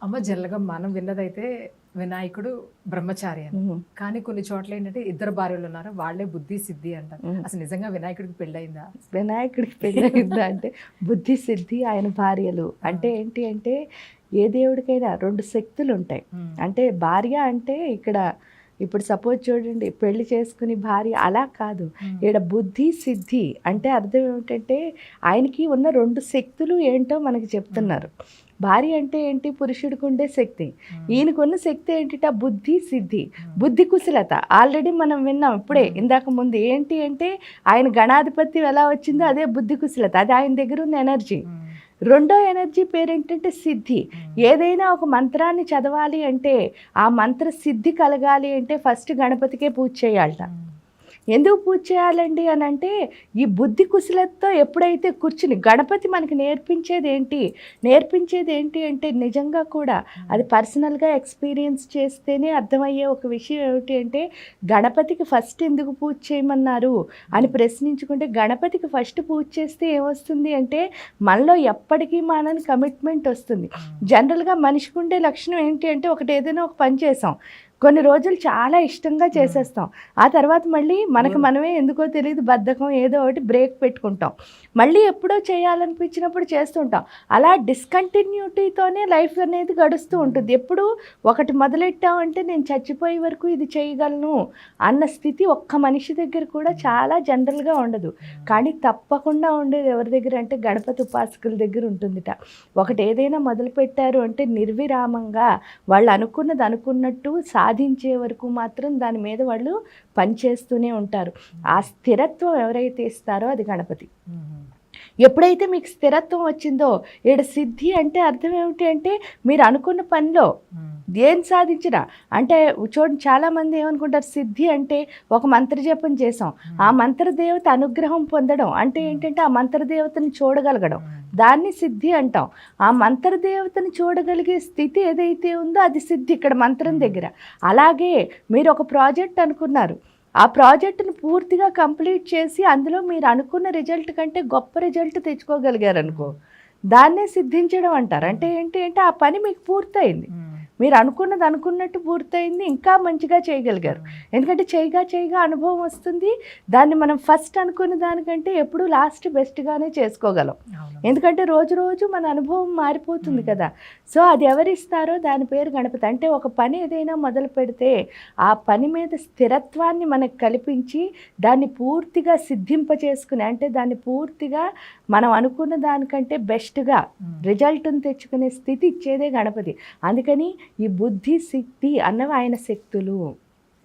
అమ్మ జనరల్గా మనం విన్నదైతే వినాయకుడు బ్రహ్మచారి అని. కానీ కొన్ని చోట్ల ఏంటంటే ఇద్దరు భార్యలు ఉన్నారు వాళ్ళే బుద్ధి సిద్ధి అంటారు ఉమ్. అసలు నిజంగా వినాయకుడికి పెళ్ళయిందా? వినాయకుడికి పెళ్ళయిందా అంటే బుద్ధి సిద్ధి ఆయన భార్యలు. అంటే ఏంటి అంటే ఏ దేవుడికైనా రెండు శక్తులు ఉంటాయి. అంటే భార్య అంటే ఇక్కడ ఇప్పుడు సపోజ్ చూడండి పెళ్ళి చేసుకుని భార్య అలా కాదు. ఈడ బుద్ధి సిద్ధి అంటే అర్థం ఏమిటంటే ఆయనకి ఉన్న రెండు శక్తులు ఏంటో మనకి చెప్తున్నారు. భార్య అంటే ఏంటి? పురుషుడికి ఉండే శక్తి. ఈయనకున్న శక్తి ఏంటిట? బుద్ధి సిద్ధి. బుద్ధి కుశలత. ఆల్రెడీ మనం విన్నాం ఇప్పుడే ఇందాక ముందు. ఏంటి అంటే ఆయన గణాధిపత్యం ఎలా వచ్చిందో అదే బుద్ధి కుశలత. అది ఆయన దగ్గర ఉన్న ఎనర్జీ. రెండో ఎనర్జీ పేరు ఏంటంటే సిద్ధి. ఏదైనా ఒక మంత్రాన్ని చదవాలి అంటే ఆ మంత్ర సిద్ధి కలగాలి అంటే ఫస్ట్ గణపతికే పూజ చేయాలట. ఎందుకు పూజ చేయాలండి అని అంటే ఈ బుద్ధి కుశలతతో ఎప్పుడైతే కూర్చుని గణపతి మనకి నేర్పించేది ఏంటి నేర్పించేది ఏంటి అంటే నిజంగా కూడా అది పర్సనల్గా ఎక్స్పీరియన్స్ చేస్తేనే అర్థమయ్యే ఒక విషయం ఏమిటి అంటే గణపతికి ఫస్ట్ ఎందుకు పూజ చేయమన్నారు అని ప్రశ్నించుకుంటే గణపతికి ఫస్ట్ పూజ చేస్తే ఏమొస్తుంది అంటే మనలో ఎప్పటికీ మనని కమిట్మెంట్ వస్తుంది. జనరల్గా మనిషికి ఉండే లక్షణం ఏంటి అంటే ఒకటి ఏదైనా ఒక పని చేసాం. కొన్ని రోజులు చాలా ఇష్టంగా చేసేస్తాం. ఆ తర్వాత మళ్ళీ మనకు మనమే ఎందుకో తెలియదు బద్ధకం ఏదో ఒకటి బ్రేక్ పెట్టుకుంటాం. మళ్ళీ ఎప్పుడో చేయాలనిపించినప్పుడు చేస్తుంటాం. అలా డిస్కంటిన్యూటీతోనే లైఫ్ అనేది గడుస్తూ ఉంటుంది. ఎప్పుడు ఒకటి మొదలెట్టామంటే నేను చచ్చిపోయే వరకు ఇది చేయగలను అన్న స్థితి ఒక్క మనిషి దగ్గర కూడా చాలా జనరల్గా ఉండదు. కానీ తప్పకుండా ఉండేది ఎవరి దగ్గర అంటే గణపతి ఉపాసకుల దగ్గర ఉంటుందిట. ఒకటి ఏదైనా మొదలు పెట్టారు అంటే నిర్విరామంగా వాళ్ళు అనుకున్నది అనుకున్నట్టు సాధించే వరకు మాత్రం దాని మీద వాళ్ళు పనిచేస్తూనే ఉంటారు. ఆ స్థిరత్వం ఎవరైతే ఇస్తారో అది గణపతి. ఎప్పుడైతే మీకు స్థిరత్వం వచ్చిందో ఈడ సిద్ధి అంటే అర్థం ఏమిటి అంటే మీరు అనుకున్న పనిలో. ఏం సాధించినా అంటే చూడండి చాలామంది ఏమనుకుంటారు సిద్ధి అంటే ఒక మంత్రజపం చేసాం ఆ మంత్రదేవత అనుగ్రహం పొందడం అంటే ఏంటంటే ఆ మంత్రదేవతని చూడగలగడం. దాన్ని సిద్ధి అంటాం. ఆ మంత్రదేవతని చూడగలిగే స్థితి ఏదైతే ఉందో అది సిద్ధి ఇక్కడ మంత్రం దగ్గర. అలాగే మీరు ఒక ప్రాజెక్ట్ అనుకున్నారు. ఆ ప్రాజెక్టును పూర్తిగా కంప్లీట్ చేసి అందులో మీరు అనుకున్న రిజల్ట్ కంటే గొప్ప రిజల్ట్ తెచ్చుకోగలిగారు అనుకో దాన్నే సిద్ధించడం అంటారు. అంటే ఏంటి అంటే ఆ పని మీకు పూర్తయింది. మీరు అనుకున్నది అనుకున్నట్టు పూర్తయింది ఇంకా మంచిగా చేయగలిగారు. ఎందుకంటే చేయగా చేయగా అనుభవం వస్తుంది. దాన్ని మనం ఫస్ట్ అనుకున్న దానికంటే ఎప్పుడు లాస్ట్ బెస్ట్గానే చేసుకోగలం. ఎందుకంటే రోజు రోజు మన అనుభవం మారిపోతుంది కదా. సో అది ఎవరిస్తారో దాని పేరు గణపతి. అంటే ఒక పని ఏదైనా మొదలు పెడితే ఆ పని మీద స్థిరత్వాన్ని మనకు కల్పించి దాన్ని పూర్తిగా సిద్ధింపచేసుకుని అంటే దాన్ని పూర్తిగా మనం అనుకున్న దానికంటే బెస్ట్గా. రిజల్ట్ని తెచ్చుకునే స్థితి ఇచ్చేదే గణపతి. అందుకని ఈ బుద్ధి శక్తి అన్నవి ఆయన శక్తులు.